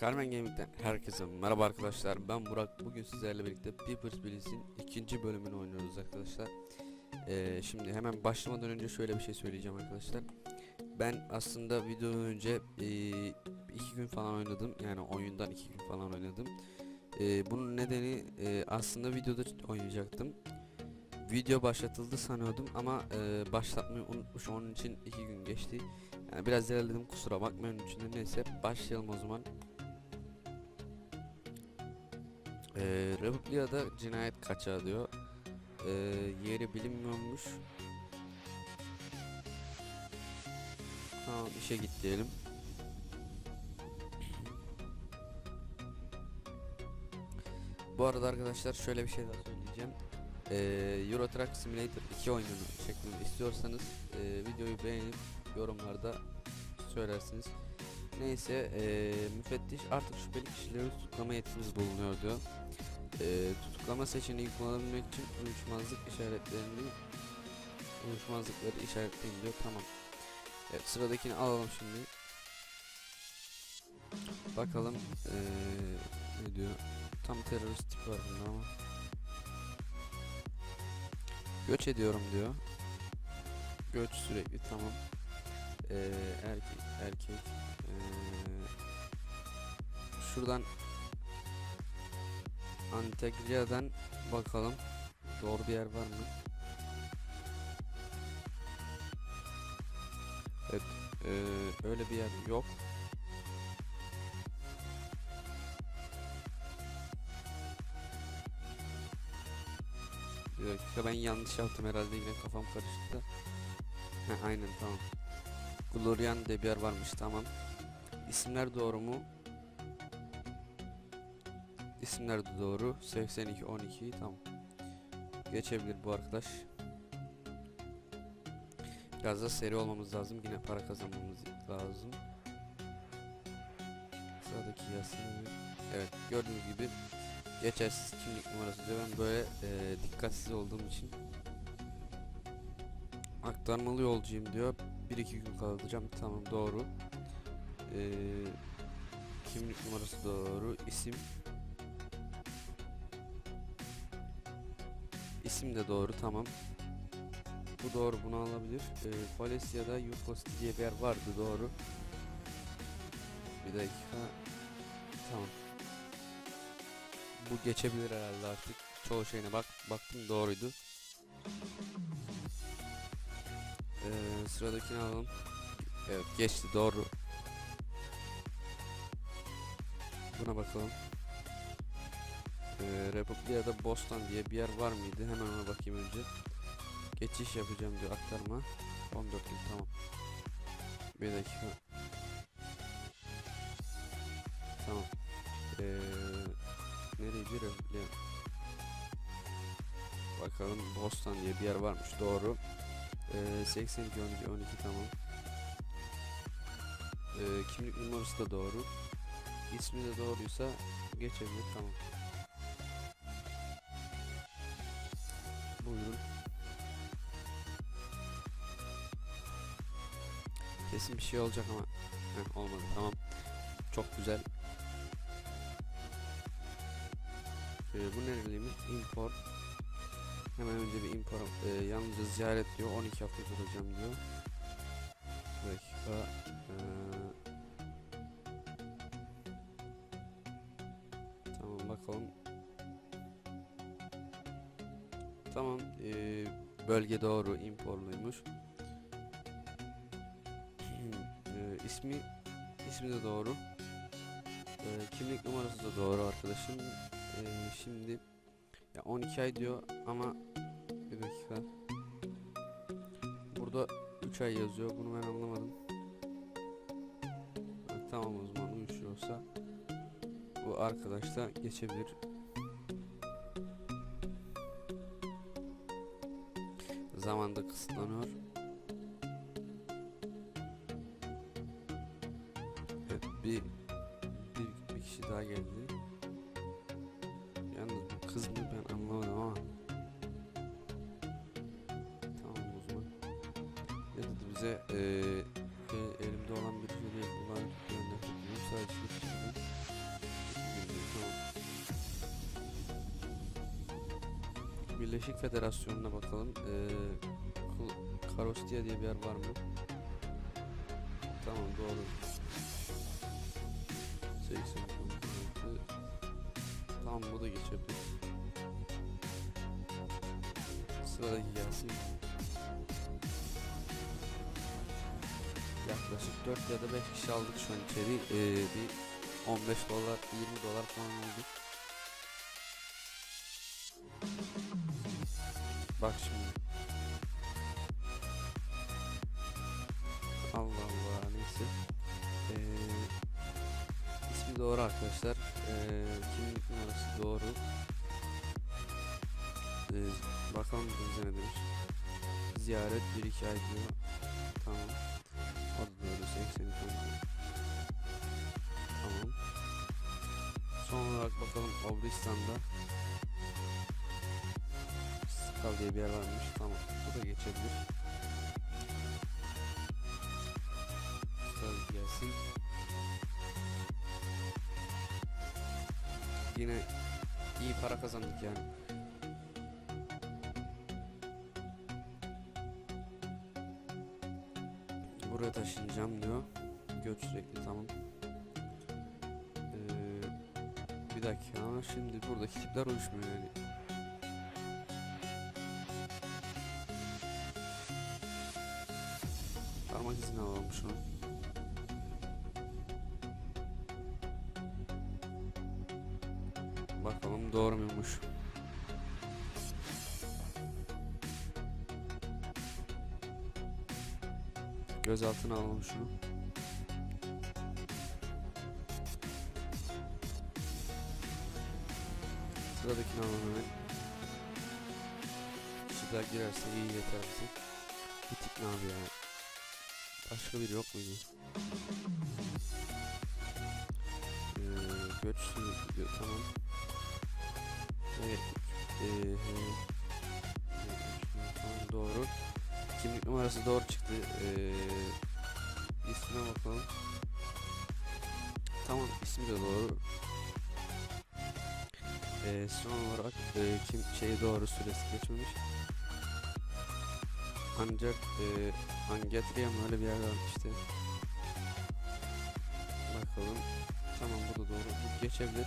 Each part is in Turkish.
Carmen Gaming'den herkese merhaba arkadaşlar. Ben Burak. Bugün sizlerle birlikte Papers, Please'in ikinci bölümünü oynuyoruz arkadaşlar. Ee, Şimdi hemen başlamadan önce şöyle bir şey söyleyeceğim arkadaşlar. Ben aslında videodan önce ee, iki gün falan oynadım. Yani oyundan iki gün falan oynadım. Ee, Bunun nedeni ee, aslında videoda oynayacaktım. Video başlatıldı sanıyordum ama ee, başlatmayı unutmuş. Onun için iki gün geçti. Yani biraz ilerledim kusura bakmayın. İçin neyse başlayalım o zaman. Ee, Republia'da cinayet kaçağı diyor. Ee, yeri bilinmiyormuş. Tamam işe git diyelim. Bu arada arkadaşlar şöyle bir şey daha söyleyeceğim. Ee, Euro Truck Simulator 2 oyununu çekmemi istiyorsanız e, videoyu beğenip yorumlarda söylersiniz. Neyse eee, müfettiş artık şüpheli kişileri tutuklama yetkimiz bulunuyor diyor. Eee, tutuklama seçeneği kullanabilmek için uyuşmazlık işaretlerini uyuşmazlıkları işaretleyin diyor. Tamam. Evet sıradakini alalım şimdi. Bakalım eee, ne diyor. Tam terörist tipi var bunda ama. Göç ediyorum diyor. Göç sürekli tamam. Ee, erkek erkek ee, şuradan Antegria'dan bakalım doğru bir yer var mı? Evet ee, öyle bir yer yok. Bir ben yanlış yaptım herhalde yine kafam karıştı. He, aynen tamam. Glorian diye bir yer varmış tamam. İsimler doğru mu? İsimler de doğru. 82 12 tamam. Geçebilir bu arkadaş. Biraz da seri olmamız lazım. Yine para kazanmamız lazım. Sıradaki yazısını Evet gördüğünüz gibi geçersiz kimlik numarası diyor. Ben böyle e, dikkatsiz olduğum için aktarmalı yolcuyum diyor. 1-2 gün kalacağım. Tamam doğru. Ee, kimlik numarası doğru. İsim. İsim de doğru. Tamam. Bu doğru. Bunu alabilir. Ee, Valencia'da Yukos diye bir yer vardı. Doğru. Bir dakika. Tamam. Bu geçebilir herhalde artık. Çoğu şeyine bak baktım doğruydu. Ee, sıradakini alalım. Evet geçti doğru. Buna bakalım. Ee, Republia'da Boston diye bir yer var mıydı? Hemen ona bakayım önce. Geçiş yapacağım diyor aktarma. 14 gün tamam. Bir dakika. Tamam. Ee, nereydi Republia? Bakalım Boston diye bir yer varmış doğru. Ee, 82 12 12 tamam. Ee, kimlik numarası da doğru. İsmi de doğruysa geçebilir tamam. Şey olacak ama Heh, olmadı tamam. Çok güzel. Ee, bu nereliymiş? Import. Hemen önce bir impara e, yalnızca ziyaret diyor 12 hafta duracağım diyor. Bir dakika. Ee, tamam bakalım. Tamam. E, bölge doğru imporluymuş. İsmi ismi de doğru. E, kimlik numarası da doğru arkadaşım. E, şimdi ya 12 ay diyor ama bir dakika. Burada 3 ay yazıyor. Bunu ben anlamadım. Ha, tamam o zaman uyuşuyorsa bu arkadaş da geçebilir. Zaman da kısıtlanıyor. bir, bir, bir kişi daha geldi. Yalnız bu kız mı ben anlamadım ama. Tamam o zaman. Ne dedi bize? Ee, e, elimde olan bir şey değil. Ulan. Sadece bir kişi. Tamam. Birleşik Federasyonu'na bakalım. Ee, Karostia diye bir yer var mı? Tamam doğru. 4 ya da 5 kişi aldık şu an içeri. Ee, bir 15 dolar, 20 dolar falan oldu. Bak şimdi. Allah Allah neyse. Ee, ismi doğru arkadaşlar. Ee, kimlik numarası doğru. Ee, bakalım bize ne demiş. Ziyaret 1 2 ay diyor. Tamam. O da 82 oldu. Tamam. Son olarak bakalım Obristan'da Skal diye bir yer varmış. Tamam. Bu da geçebilir. Skal gelsin. Yine iyi para kazandık yani. Buraya taşınacağım diyor. Göç sürekli tamam. Ee, bir dakika şimdi buradaki tipler uyuşmuyor yani. Parmak izini alalım şunu. Bakalım doğru muymuş. Gözaltına alalım şunu. Sıradakini alalım hemen. Kişiler girerse iyi yeter bize. Bir tip ne abi ya? Başka biri yok muydu? Ee, göç sürü- diyor tamam. Evet. Ee, tamam doğru. Kimlik numarası doğru çıktı. Ee, ismine bakalım. Tamam ismi de doğru. Ee, son olarak e, kim şey doğru süresi geçmemiş. Ancak e, Angetriya mı öyle bir yer var işte. Bakalım. Tamam bu da doğru. Bu geçebilir.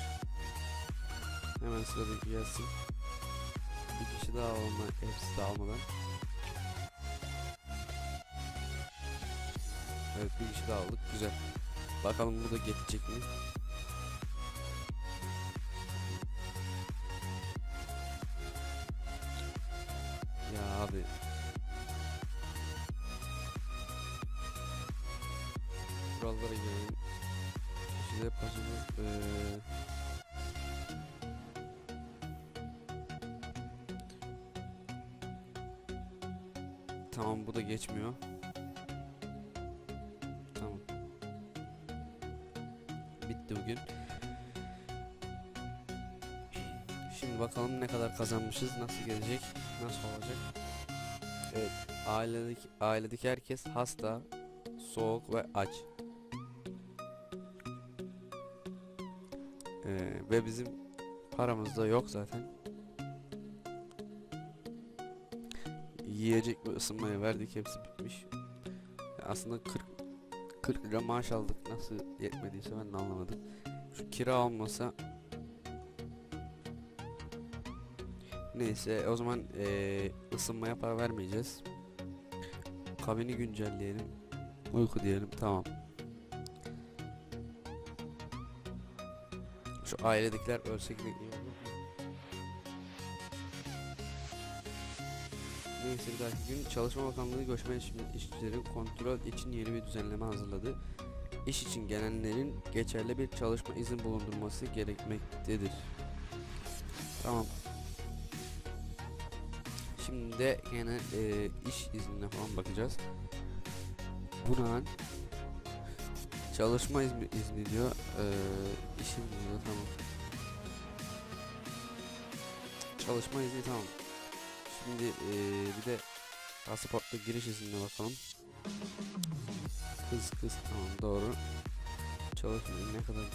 Hemen sıradaki gelsin. Bir kişi daha olma, hepsi de Evet bir kişi daha aldık. Güzel. Bakalım bu da geçecek mi? Ya abi. Kurallara gelin. Size pasını eee Tamam bu da geçmiyor. Bugün. Şimdi bakalım ne kadar kazanmışız, nasıl gelecek, nasıl olacak. Evet, ailedeki ailedeki herkes hasta, soğuk ve aç. Ee, ve bizim paramız da yok zaten. Yiyecek ve ısınmaya verdik hepsi bitmiş. Aslında 40 40 lira maaş aldık nasıl yetmediyse ben de anlamadım. Şu kira olmasa Neyse o zaman eee, ısınmaya para vermeyeceğiz. Kabini güncelleyelim. Uyku diyelim tamam. Şu ailedekiler ölse yine iyi olur. Neyse bir dahaki gün Çalışma Bakanlığı göçmen iş- işçilerin kontrol için yeni bir düzenleme hazırladı. İş için gelenlerin geçerli bir çalışma izin bulundurması gerekmektedir. Tamam. Şimdi de yine e, iş iznine falan bakacağız. Buna çalışma izni, izni diyor. E, iş izni diyor tamam. Çalışma izni tamam. Şimdi e, bir de pasaportla giriş iznine bakalım. Kız kız tamam doğru. Çalışma izni ne kadar?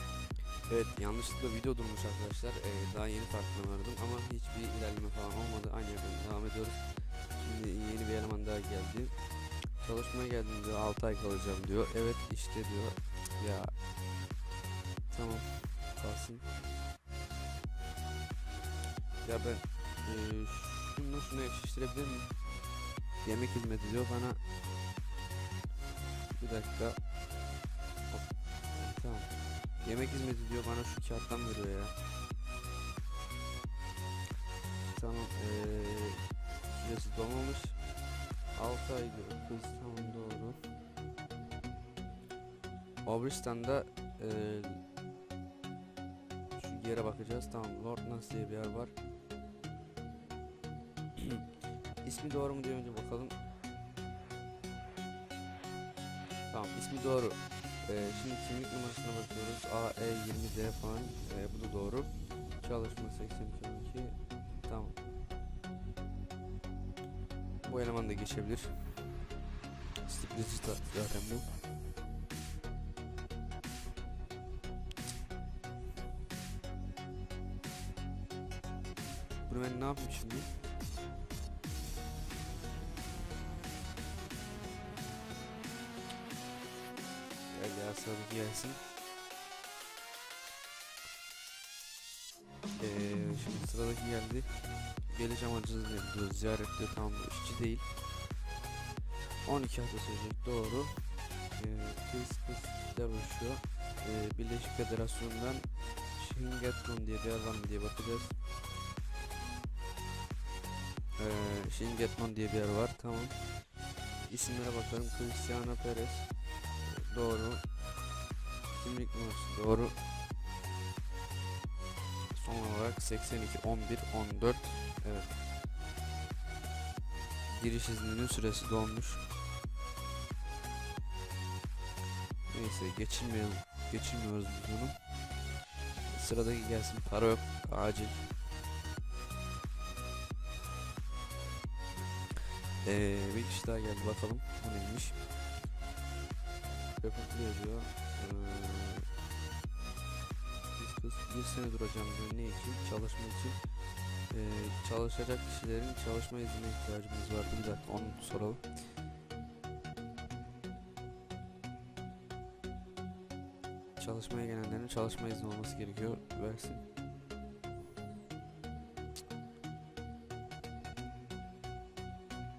Evet yanlışlıkla video durmuş arkadaşlar. Ee, daha yeni farkına vardım ama hiçbir ilerleme falan olmadı. Aynı yerden devam ediyoruz. Şimdi yeni bir eleman daha geldi. Çalışmaya geldim diyor. 6 ay kalacağım diyor. Evet işte diyor. Ya tamam kalsın. Ya ben e, şunu şunu eşleştirebilir miyim? Yemek hizmeti diyor bana. Bir dakika. Hop. Tamam. Yemek hizmeti diyor bana şu kağıttan veriyor ya. Tamam eee süresi dolmamış. 6 ay diyor tamam doğru. Obristan'da eee şu yere bakacağız tamam Lord Nance diye bir yer var. İsmi doğru mu diye önce bakalım. Tamam ismi doğru. Ee, şimdi kimlik numarasına bakıyoruz. AE20D falan. Ee, bu da doğru. Çalışma 82 Tamam. Bu eleman da geçebilir. Sürpriz zaten bu. Bunu ben ne yapayım şimdi? Gelsin. Ee, şimdi sıradaki geldi. Geleceğim amacınız ne diyor. Ziyaret diyor tamam bu işçi değil. 12 hafta sürecek doğru. Ee, kız uğraşıyor. Ee, Birleşik Federasyon'dan Shingetron diye bir mı diye bakacağız. Ee, Shingetron diye bir yer var tamam. İsimlere bakalım. Cristiano Perez. Doğru. Kimlik numarası doğru. Son olarak 82 11 14 evet. Giriş izninin süresi dolmuş. Neyse geçilmiyor geçilmiyoruz biz bunu. Sıradaki gelsin para yok acil. Ee, bir kişi daha geldi bakalım bu neymiş. Reportlu yazıyor. Kız bir sene duracağım. Ne için? Çalışma için. Ee, çalışacak kişilerin çalışma iznine ihtiyacımız vardı. Bir dakika onu soralım. Çalışmaya gelenlerin çalışma izni olması gerekiyor. Versin.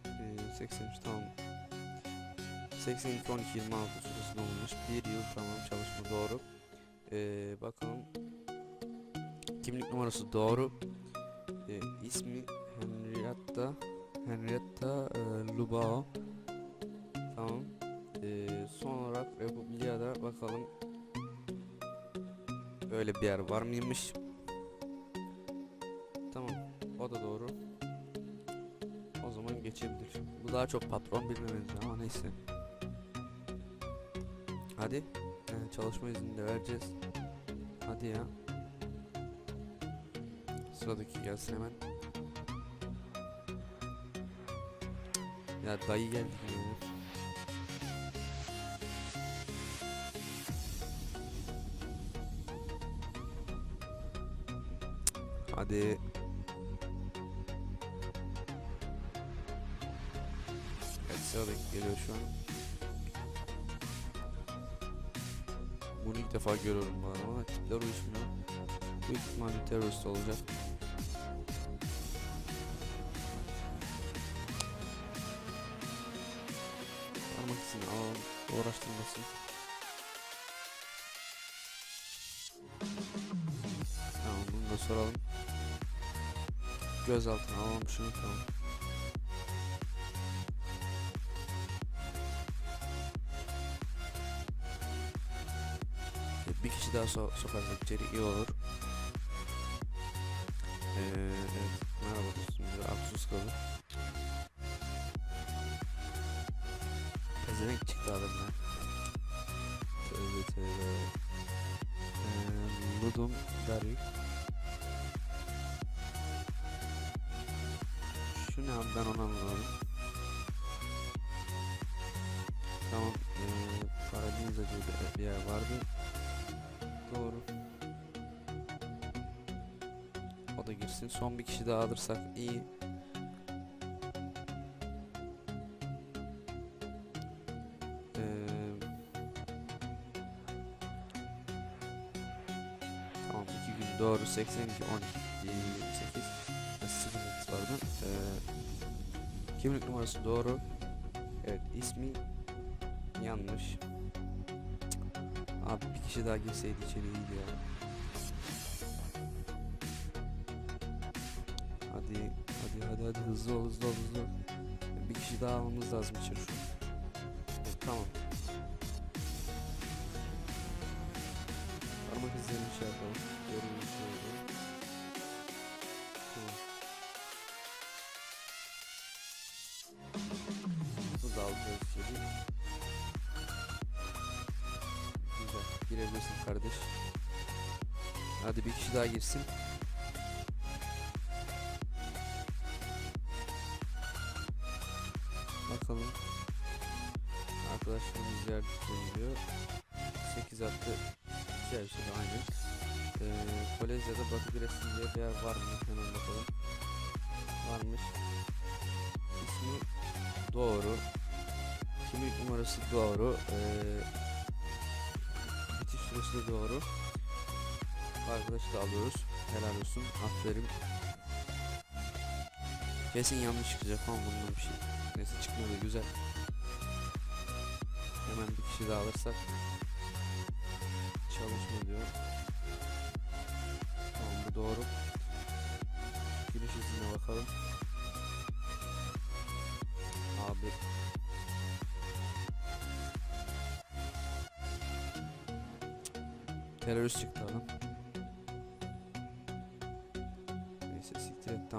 Ee, 83 tamam. 82 12 26 süresi olmuş. Bir yıl tamam çalışma doğru. Ee, bakalım. Kimlik numarası doğru. Ee, ismi Henrietta Henrietta e, Lubao. Tamam. Ee, son olarak Republia'da bakalım. Öyle bir yer var mıymış? Tamam. O da doğru. O zaman geçebilir. Bu daha çok patron benziyor ama neyse. Hadi. Ee, çalışma izni de vereceğiz. Hadi ya. Sıradaki gelsin hemen. Ya dayı geldi ya. Hadi. Evet sıradaki geliyor şu an. Bunu ilk defa görüyorum arada ama tipler uyuşmuyor. Büyük ihtimalle terörist olacak. Parmak izini alalım. Uğraştırmasın. Tamam bunu da soralım. Gözaltına alalım şunu tamam. Bir kişi daha so sokarsak içeri iyi olur. Ee, evet. Merhaba dostum. Aksuz kalır. Pezevenk çıktı adamlar. Tövbe tövbe. Ee, Ludum Darik. Şu ne abi ben onu anlamadım. Tamam. Ee, Paradise bir yer vardı. Doğru. O da girsin. Son bir kişi daha alırsak iyi. Ee, tamam iki gün doğru 82 12 28 08 pardon. Ee, kimlik numarası doğru. Evet ismi yanlış. Abi bir kişi daha girseydi içeri iyiydi ya. Hadi hadi hadi hadi hızlı ol hızlı ol hızlı ol. Bir kişi daha almamız lazım içeri şu. tamam. Parmak izlerini şey yapalım. Bir daha girsin. Bakalım. Arkadaşlarımız yardımcı ediyor. 8 attı. İki şey de aynı. Ee, Kolezya'da Batı Giresun diye bir yer var mı? Hemen bakalım. Varmış. İsmi doğru. Kimlik numarası doğru. Ee, bitiş süresi doğru. Arkadaşı da alıyoruz. Helal olsun. Aferin. Kesin yanlış çıkacak ama bundan bir şey. Neyse çıkmadı güzel. Hemen bir kişi daha alırsak. Çalışma diyor. Tamam bu doğru. Giriş iznine bakalım. Abi. Terörist çıktı adam.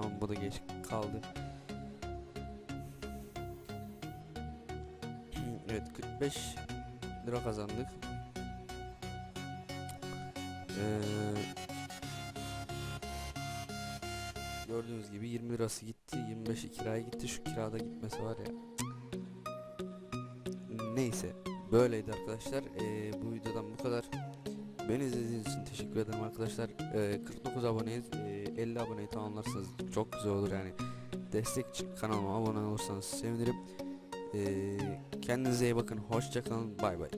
Tamam bu da geç kaldı. evet 45 lira kazandık. Ee, gördüğünüz gibi 20 lirası gitti 25'i kiraya gitti şu kirada gitmesi var ya. Neyse böyleydi arkadaşlar Ee, bu videodan bu kadar. Beni izlediğiniz için teşekkür ederim arkadaşlar. Ee, 49 aboneyiz. Ee, 50 aboneyi tamamlarsanız çok güzel olur yani. Destek kanalıma abone olursanız sevinirim. Ee, kendinize iyi bakın. Hoşçakalın. Bay bay.